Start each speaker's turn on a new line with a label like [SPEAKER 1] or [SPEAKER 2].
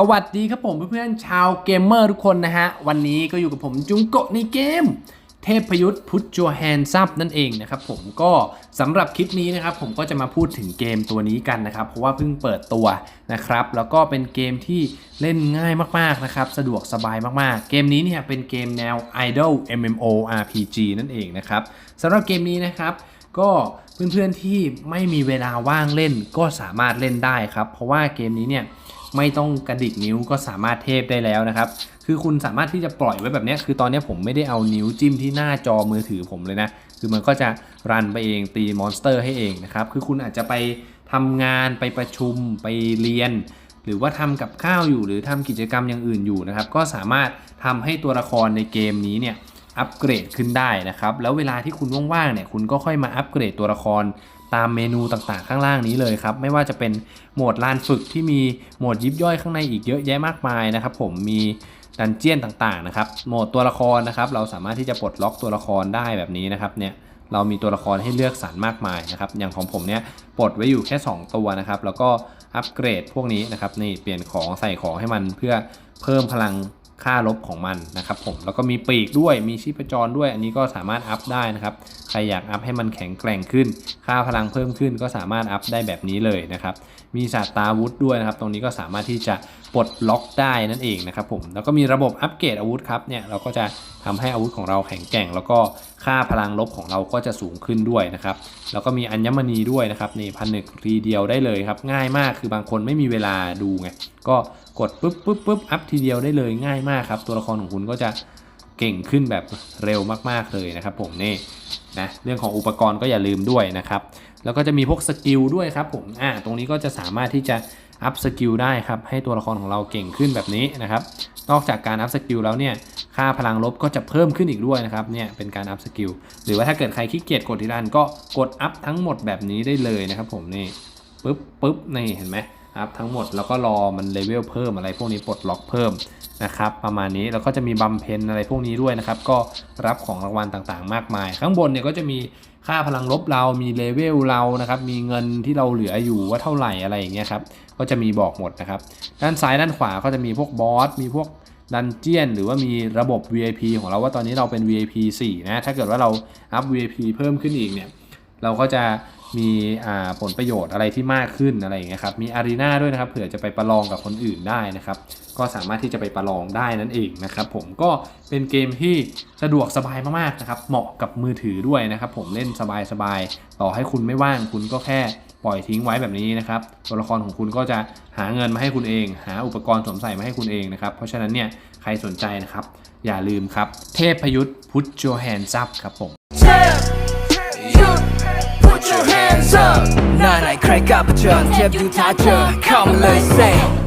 [SPEAKER 1] สวัสดีครับผมเพื่อนๆชาวเกมเมอร์ทุกคนนะฮะ วันนี้ก็อยู่กับผมจุงโกะในเกม เทพยุทธ์พุทธจัวแฮนซับนั่นเองนะครับผมก็สำหรับคลิปนี้นะครับผมก็จะมาพูดถึงเกมตัวนี้กันนะครับ เพราะว่าเพิ่งเปิดตัวนะครับ แล้วก็เป็นเกมที่เล่นง่ายมากๆนะครับ สะดวกสบายมากๆ เกมนี้เนี่ยเป็นเกมแนว Idol MMO RPG นั่นเองนะครับสำหรับเกมนี้นะครับก็เพื่อนๆที่ไม่มีเวลาว่างเล่นก็สามารถเล่นได้ครับ เพราะว่าเกมนี้เนี่ย ไม่ต้องกระดิกนิ้วก็สามารถเทพได้แล้วนะครับ คือคุณสามารถที่จะปล่อยไว้แบบนี้คือตอนนี้ผมไม่ได้เอานิ้วจิ้มที่หน้าจอมือถือผมเลยนะ คือมันก็จะรันไปเองตีมอนสเตอร์ให้เองนะครับ คือคุณอาจจะไปทำงานไปประชุมไปเรียน หรือว่าทำกับข้าวอยู่หรือทำกิจกรรมอย่างอื่นอยู่นะครับ ก็สามารถทำให้ตัวละครในเกมนี้เนี่ยอัปเกรดขึ้นได้นะครับ แล้วเวลาที่คุณว่างๆเนี่ยคุณก็ค่อยมาอัปเกรดตัวละคร ตามเมนูต่างๆ ข้างล่างนี้เลยครับ ไม่ว่าจะเป็นโหมดลานฝึกที่มีโหมดยิบย่อยข้างในอีกเยอะแยะมากมายนะครับ ผมมีดันเจียนต่างๆนะครับ โหมดตัวละครนะครับ เราสามารถที่จะปลดล็อกตัวละครได้แบบนี้นะครับเนี่ยเรามีตัวละครให้เลือกสรรมากมายนะครับ อย่างของผมเนี่ยปลดไว้อยู่แค่ 2 ตัวนะครับ แล้วก็อัปเกรดพวกนี้นะครับ นี่เปลี่ยนของใส่ของให้มันเพื่อเพิ่มพลัง ค่าลบของมันนะครับผมแล้วก็มีปีกด้วยมีชีพจรด้วย อันนี้ก็สามารถอัพได้นะครับใครอยากอัพให้มันแข็งแกร่งขึ้น ค่าพลังเพิ่มขึ้นก็สามารถอัพได้แบบนี้เลยนะครับมีศาสตราวุธด้วยนะครับ ตรงนี้ก็สามารถที่จะปลดล็อกได้นั่นเองนะครับผมแล้วก็มีระบบอัปเกรดอาวุธครับเนี่ยเราก็จะทำให้อาวุธของเราแข็งแกร่ง แล้วก็ค่าพลังลบของเราก็จะสูงขึ้นด้วยนะครับแล้วก็มีอัญมณีด้วยนะครับนี่พันหนึ่งทีเดียวได้เลยครับง่ายมากคือบางคนไม่มีเวลาดูไงก็กดปุ๊บปุ๊บปุ๊บอัพทีเดียวได้เลยง่ายมากครับตัวละครของคุณก็จะเก่งขึ้นแบบเร็วมากๆเลยนะครับผมนี่นะเรื่องของอุปกรณ์ก็อย่าลืมด้วยนะครับ แล้วก็จะมีพวกสกิลด้วยครับผมอ่าตรงนี้ก็จะสามารถที่จะอัพสกิลได้ครับให้ตัวละครของเราเก่งขึ้นแบบนี้นะครับ นอกจากการอัพสกิลแล้วเนี่ยค่าพลังลบก็จะเพิ่มขึ้นอีกด้วยนะครับเนี่ยเป็นการอัพสกิลหรือว่าถ้าเกิดใครขี้เกียจกดทีละอันก็กดอัพทั้งหมดแบบนี้ได้เลยนะครับผมนี่ปึ๊บปึ๊บนี่เห็นไหม อัพทั้งหมดแล้วก็รอมันเลเวลเพิ่มอะไรพวกนี้ปลดล็อกเพิ่มนะครับประมาณนี้แล้วก็จะมีบัมเพนอะไรพวกนี้ด้วยนะครับก็รับของรางวัลต่างๆ มากมาย ข้างบนเนี่ยก็จะมีค่าพลังลบเรามีเลเวลเรานะครับมีเงินที่เราเหลืออยู่ว่าเท่าไหร่อะไรอย่างเงี้ยครับก็จะมีบอกหมดนะครับด้านซ้ายด้านขวาก็จะมีพวกบอสมีพวกดันเจียนหรือว่ามีระบบ VIP ของเราว่าตอนนี้เราเป็น VIP 4 นะ ถ้าเกิดว่าเราอัพ VIP เพิ่มขึ้นอีกเนี่ย เราก็จะมีผลประโยชน์อะไรที่มากขึ้นอะไรอย่างเงี้ยครับ มีอารีนาด้วยนะครับเผื่อจะไปประลองกับคนอื่นได้นะครับ ก็สามารถที่จะไปประลองได้นั่นเองนะครับ ผมก็เป็นเกมที่สะดวกสบายมากๆนะครับ เหมาะกับมือถือด้วยนะครับ ผมเล่นสบายๆต่อให้คุณไม่ว่างคุณก็แค่ปล่อยทิ้งไว้แบบนี้นะครับตัวละครของคุณก็จะหาเงินมาให้คุณเอง หาอุปกรณ์สวมใส่มาให้คุณเองนะครับ เพราะฉะนั้นเนี่ยใครสนใจนะครับ อย่าลืมครับ เทพพยุทธ์พุทธโจแฮนซับครับผม
[SPEAKER 2] put your hands up หน้าไหนใครกล้าเผชิญเทียบอยู่ท้าเจอ Come let's say